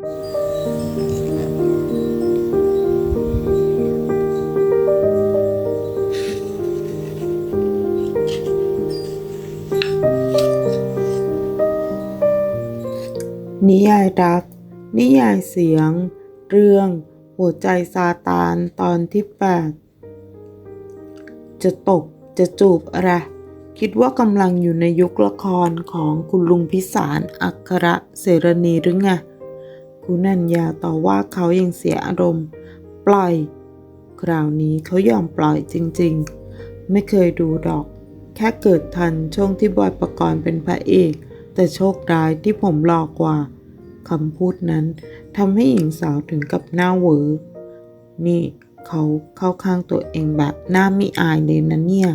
นิยายรัก นิยายเสียง เรื่อง หัวใจซาตานตอนที่ 8 จะตบจะจูบอะไร คิดว่ากำลังอยู่ในยุคละครของคุณลุงพิสารอัครเสรณีหรือไง คุณนัญญาต่อว่าเขายังเสียอารมณ์ ปล่อย คราวนี้เขายอมปล่อยจริงๆ ไม่เคยดูดอก แค่เกิดทันช่วงที่บอยประกรณ์เป็นพระเอก แต่โชคร้ายที่ผมหลอกกว่าคำพูดนั้นทำให้หญิงสาวถึงกับหน้าเวอนี่เขาเข้าข้างตัวเองแบบหน้าไม่อายเลยนะเนี่ย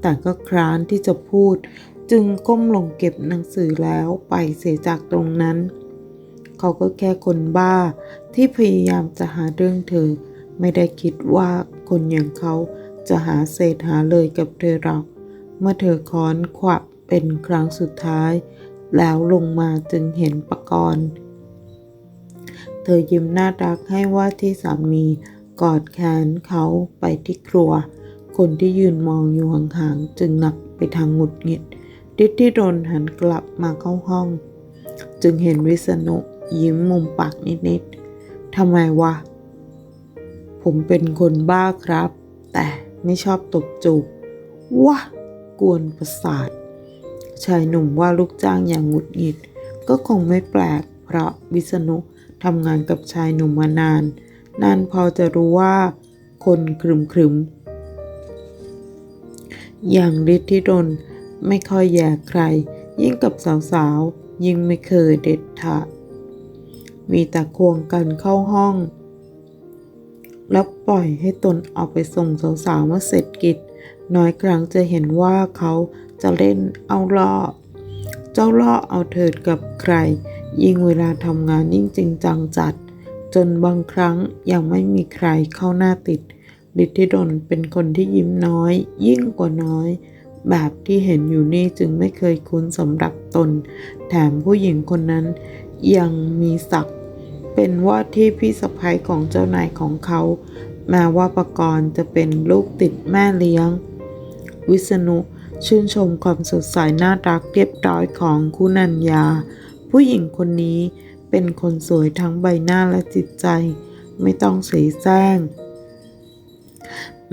แต่ก็คร้านที่จะพูด จึงก้มลงเก็บหนังสือแล้วไปเสียจากตรงนั้น เขาก็แค่คนบ้า ที่พยายามจะหาเรื่องเธอ ไม่ได้คิดว่าคนอย่างเขาจะหาเศษหาเลยกับเธอหรอก เมื่อเธอค้อนขวับเป็นครั้งสุดท้าย แล้วลงมาจึงเห็นปะกรณ์เธอยิ้มน่ารักให้ว่าที่สามีกอดแขนเขาไปที่ครัว คนที่ยืนมองอยู่ห่างๆจึงหนักไปทางหงุดหงิดดิดที่โดนหันกลับมาเข้าห้อง จึงเห็นวิษณุ ยิ้มมุมปากนิดๆทำไมวะ ผมเป็นคนบ้าครับ แต่ไม่ชอบตบจูบวะกวนประสาท ชายหนุ่มว่าลูกจ้างอย่างหงุดหงิด ก็คงไม่แปลก เพราะวิษณุทำงานกับชายหนุ่มมานาน นานพอจะรู้ว่า คนครึมครึมอย่างฤทธิดลไม่ค่อยแย่ใคร ยิ่งกับสาวๆ ยิ่งไม่เคยเด็ดขาด มีแต่ควงกันเข้าห้อง แล้วปล่อยให้ตนออกไปส่งสาวๆเมื่อเสร็จกิจ น้อยครั้งจะเห็นว่าเขาจะเล่นเอาล่อ เจ้าล่อเอาเถิดกับใคร ยิ่งเวลาทำงานยิ่งจริงจังจัด จนบางครั้งยังไม่มีใครเข้าหน้าติดฤทธิดลเป็นคนที่ยิ้มน้อย ยิ่งกว่าน้อย แบบที่เห็นอยู่นี่จึงไม่เคยคุ้นสำหรับตน แถมผู้หญิงคนนั้น ยังมีศักดิ์เป็นว่าที่พี่สะใภ้ของเจ้านายของเขาแม้ว่าประกรณ์จะเป็นลูกติดแม่เลี้ยง วิษณุชื่นชมความสดใสน่ารักเรียบร้อยของคุณัญญา ผู้หญิงคนนี้เป็นคนสวยทั้งใบหน้าและจิตใจ ไม่ต้องเสแสร้ง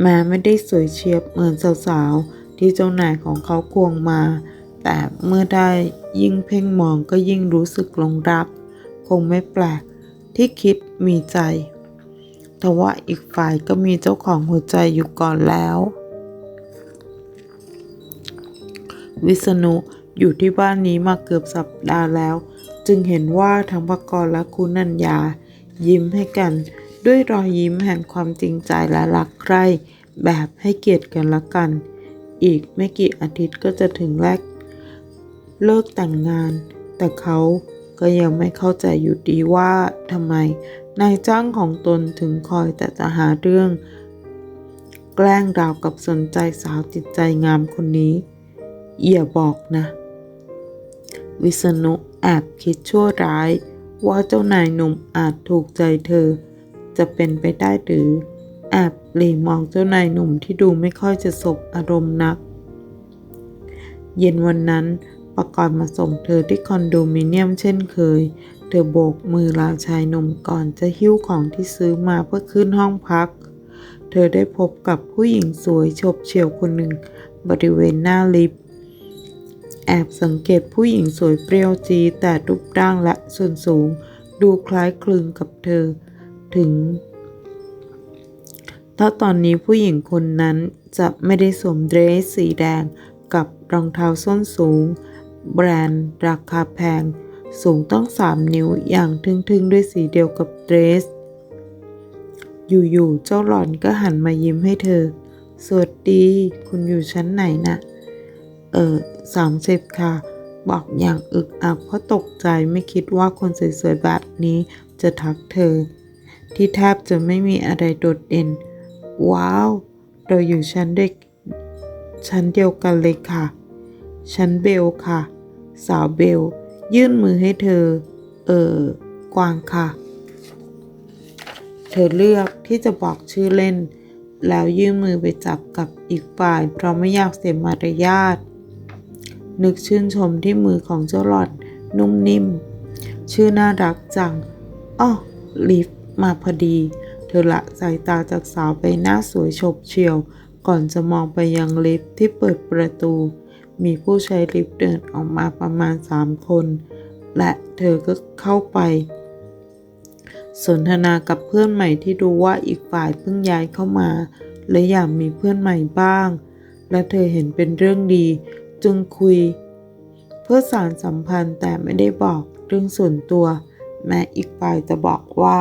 แม้ไม่ได้สวยเฉียบเหมือนสาวๆ ที่เจ้านายของเขาควงมา แต่เมื่อได้ยิ่งเพ่งมองก็ยิ่งรู้สึกหลงรัก คงไม่แปลกที่คิดมีใจ ทว่าอีกฝ่ายก็มีเจ้าของหัวใจอยู่ก่อนแล้ว วิษณุอยู่ที่บ้านนี้มาเกือบสัปดาห์แล้ว จึงเห็นว่าทั้งปกรณ์และคุณนัญญา ยิ้มให้กันด้วยรอยยิ้มแห่งความจริงใจและรักใคร่แบบให้เกียรติกันละกัน อีกไม่กี่อาทิตย์ก็จะถึงแรก เลิกแต่งงาน แต่เขาก็ยังไม่เข้าใจอยู่ดีว่าทำไมนายจ้างของตนถึงคอยแต่จะหาเรื่อง แกล้งดาวกับสนใจสาวจิตใจงามคนนี้อย่าบอกนะ วิษณุแอบคิดชั่วร้าย ว่าเจ้านายหนุ่มอาจถูกใจเธอ จะเป็นไปได้หรือแอบหลีมองเจ้านายหนุ่มที่ดูไม่ค่อยจะสบอารมณ์นัก เย็นวันนั้น ประกอบมาส่งเธอที่คอนโดมิเนียมเช่นเคย เธอโบกมือลาชายหนุ่มก่อนจะหิ้วของที่ซื้อมาเพื่อขึ้นห้องพัก เธอได้พบกับผู้หญิงสวยฉบเฉียวคนหนึ่งบริเวณหน้าลิฟต์แอบสังเกตผู้หญิงสวยเปรี้ยวจีแต่รูปร่างและส่วนสูง ดูคล้ายคลึงกับเธอ ถึง ถ้าตอนนี้ผู้หญิงคนนั้นจะไม่ได้สวมเดรสสีแดงกับรองเท้าส้นสูง แบรนด์ราคาแพง สูงต้องสามนิ้วอย่างทึ่งๆ ด้วยสีเดียวกับเดรส อยู่ๆ เจ้าหล่อนก็หันมายิ้มให้เธอ สวัสดี คุณอยู่ชั้นไหนนะเออสามสิบค่ะ บอกอย่างอึกอักเพราะตกใจไม่คิดว่าคนสวยๆ แบบนี้จะทักเธอ ที่แทบจะไม่มีอะไรโดดเด่น ว้าว เราอยู่ชั้นเด็กชั้นเดียวกันเลยค่ะ ชั้นเบลค่ะ สาวเบล ยื่นมือให้เธอ เออ กวางค่ะ เธอเลือกที่จะบอกชื่อเล่น แล้วยื่นมือไปจับกับอีกฝ่าย เพราะไม่อยากเสียมารยาท นึกชื่นชมที่มือของเจ้าหลอดนุ่มนิ่ม ชื่อน่ารักจังอ้อลิฟมาพอดี เธอละสายตาจากสาวไปหน้าสวยฉบเฉียว ก่อนจะมองไปยังลิฟที่เปิดประตู มีผู้ใช้ลิฟต์เดินออกมาประมาณสามคน และเธอก็เข้าไป สนทนากับเพื่อนใหม่ที่ดูว่าอีกฝ่ายเพิ่งย้ายเข้ามา และอยากมีเพื่อนใหม่บ้าง และเธอเห็นเป็นเรื่องดี จึงคุย เพื่อสารสัมพันธ์แต่ไม่ได้บอกเรื่องส่วนตัว แม้อีกฝ่ายจะบอกว่า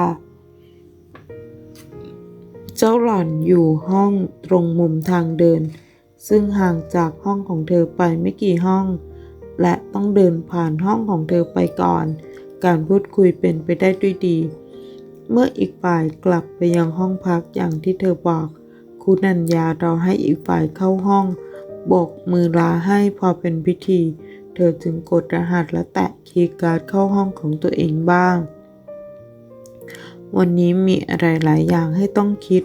เจ้าหล่อนอยู่ห้องตรงมุมทางเดิน ซึ่งห่างจากห้องของเธอไปไม่กี่ห้อง และต้องเดินผ่านห้องของเธอไปก่อน การพูดคุยเป็นไปได้ด้วยดี เมื่ออีกฝ่ายกลับไปยังห้องพักอย่างที่เธอบอก คุณัญญารอให้อีกฝ่ายเข้าห้องโบกมือลาให้พอเป็นพิธี เธอจึงกดรหัสและแตะคีย์การ์ดเข้าห้องของตัวเองบ้าง วันนี้มีอะไรหลายอย่างให้ต้องคิด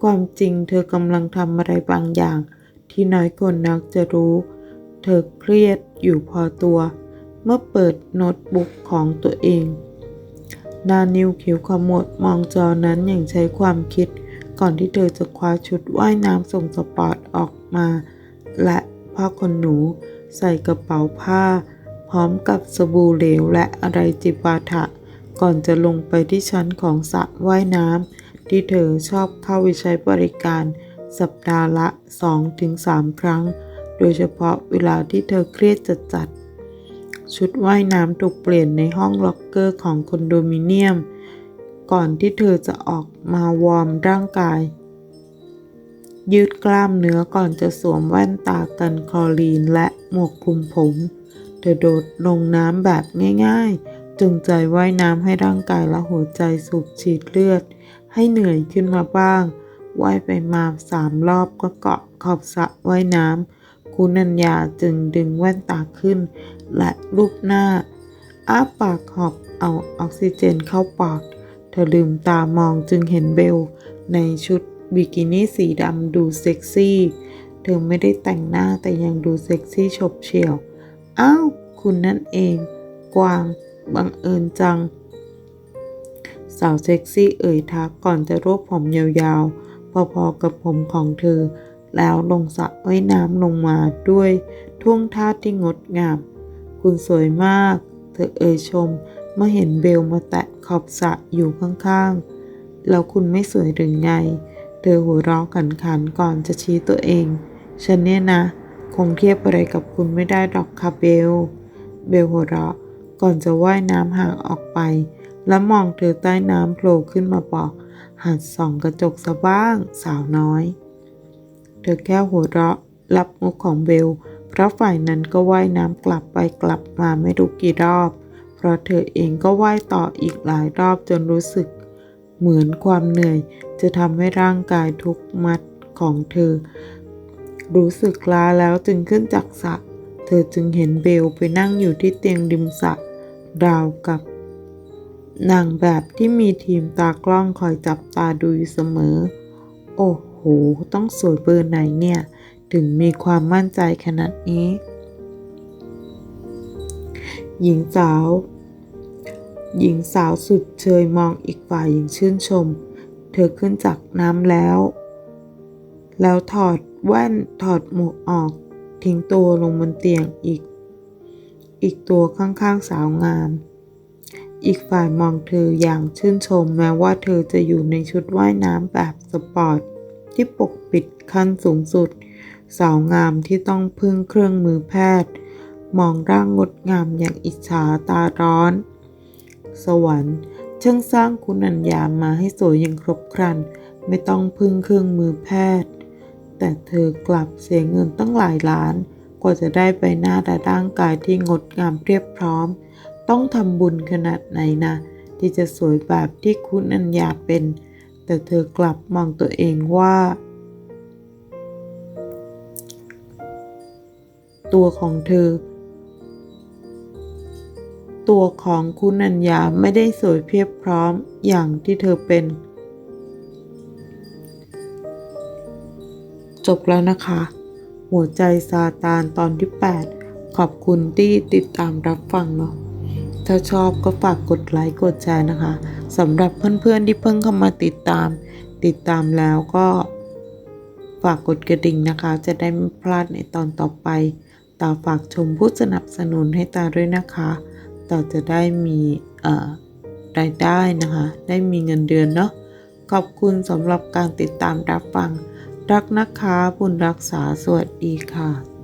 ความจริงเธอกำลังทำอะไรบางอย่าง ที่น้อยคนนักจะรู้ เธอเครียดอยู่พอตัว เมื่อเปิดโน้ตบุ๊กของตัวเองนานิวคิ้วขมวดมองจอนั้นอย่างใช้ความคิด ก่อนที่เธอจะคว้าชุดว่ายน้ำส่งสปอร์ตออกมา และผ้าขนหนูใส่กระเป๋าผ้า พร้อมกับสบู่เหลวและอะไรจิปาถะ ก่อนจะลงไปที่ชั้นของสระว่ายน้ำที่เธอชอบเข้าไปใช้บริการ สัปดาห์ละ 2-3 ครั้ง โดยเฉพาะเวลาที่เธอเครียดจัดจัดๆชุดว่ายน้ำถูกเปลี่ยนในห้องล็อกเกอร์ของคอนโดมิเนียม ก่อนที่เธอจะออกมาวอร์มร่างกาย ยืดกล้ามเนื้อก่อนจะสวมแว่นตากันคลอรีนและหมวกคลุมผม เธอโดดลงน้ำแบบง่ายๆ จงใจว่ายน้ำให้ร่างกายและหัวใจสูบฉีดเลือด ให้เหนื่อยขึ้นมาบ้าง ว่ายไปมาสามรอบก็เกาะขอบสระว่ายน้ำคุณัญญาจึงดึงแว่นตาขึ้น และรูปหน้า อ้าปากหอบเอาออกซิเจนเข้าปอดเธอลืมตามองจึงเห็นเบล ในชุดบิกินี่สีดำดูเซ็กซี่ เธอไม่ได้แต่งหน้าแต่ยังดูเซ็กซี่ฉบเฉี่ยว อ้าว คุณนั่นเอง กวาง บังเอิญจัง สาวเซ็กซี่เอ่ยทักก่อนจะรวบผมยาวๆ พอๆกับผมของเธอ แล้วลงสระว่ายน้ำลงมาด้วยท่วงท่าที่งดงาม คุณสวยมาก เธอเอ่ยชม เมื่อเห็นเบลมาแตะขอบสระอยู่ข้างๆ แล้วคุณไม่สวยหรือไง เธอหัวเราะขันๆก่อนจะชี้ตัวเอง ฉันเนี่ยนะ คงเทียบอะไรกับคุณไม่ได้ดอกค่ะเบล เบลหัวเราะก่อนจะว่ายน้ำห่างออกไป แล้วมองเธอใต้น้ำโผล่ขึ้นมาบอก หัดส่องกระจกซะบ้างสาวน้อย เธอแค่หัวเราะรับมุกของเบล เพราะฝ่ายนั้นก็ว่ายน้ำกลับไปกลับมาไม่รู้กี่รอบ เพราะเธอเองก็ว่ายต่ออีกหลายรอบจนรู้สึก เหมือนความเหนื่อยจะทำให้ร่างกายทุกมัดของเธอ รู้สึกล้าแล้วจึงขึ้นจากสระเธอจึงเห็นเบลไปนั่งอยู่ที่เตียงริมสระราวกับ นางแบบที่มีทีมตากล้องคอยจับตาดูอยู่เสมอ โอ้โห ต้องสวยเบอร์ไหนเนี่ย ถึงมีความมั่นใจขนาดนี้ หญิงสาว หญิงสาวสุดเชยมองอีกฝ่ายอย่างชื่นชม เธอขึ้นจากน้ำแล้ว แล้วถอดแว่นถอดหมวกออก ทิ้งตัวลงบนเตียงอีก อีกตัวข้างๆสาวงาม อีกฝ่ายมองเธออย่างชื่นชมแม้ว่าเธอจะอยู่ในชุดว่ายน้ำแบบสปอร์ต ที่ปกปิดขั้นสูงสุด สาวงามที่ต้องพึ่งเครื่องมือแพทย์ มองร่างงดงามอย่างอิจฉาตาร้อน สวรรค์ช่างสร้างคุณัญญามาให้สวยอย่างครบครัน ไม่ต้องพึ่งเครื่องมือแพทย์ แต่เธอกลับเสียเงินตั้งหลายล้าน กว่าจะได้ใบหน้าและร่างกายที่งดงามเรียบพร้อม ต้องทำบุญขนาดไหนนะ ที่จะสวยแบบที่คุณอัญญาเป็น แต่เธอกลับมองตัวเองว่า ตัวของเธอ ตัวของคุณนัญญาไม่ได้สวยเพียบพร้อมอย่างที่เธอเป็น จบแล้วนะคะ หัวใจซาตานตอนที่ 8 ขอบคุณที่ติดตามรับฟังเนาะ ถ้าชอบก็ฝากกดไลค์กดแชร์นะคะสำหรับเพื่อนๆที่เพิ่งเข้ามาติดตาม ติดตามแล้วก็ฝากกดกระดิ่งนะคะ จะได้ไม่พลาดในตอนต่อไปตาฝากชมผู้สนับสนุนให้ตาด้วยนะคะตาจะได้มีรายได้นะคะ ได้มีเงินเดือนเนาะขอบคุณสำหรับการติดตามรับฟัง รักนะคะบุญรักษาสวัสดีค่ะ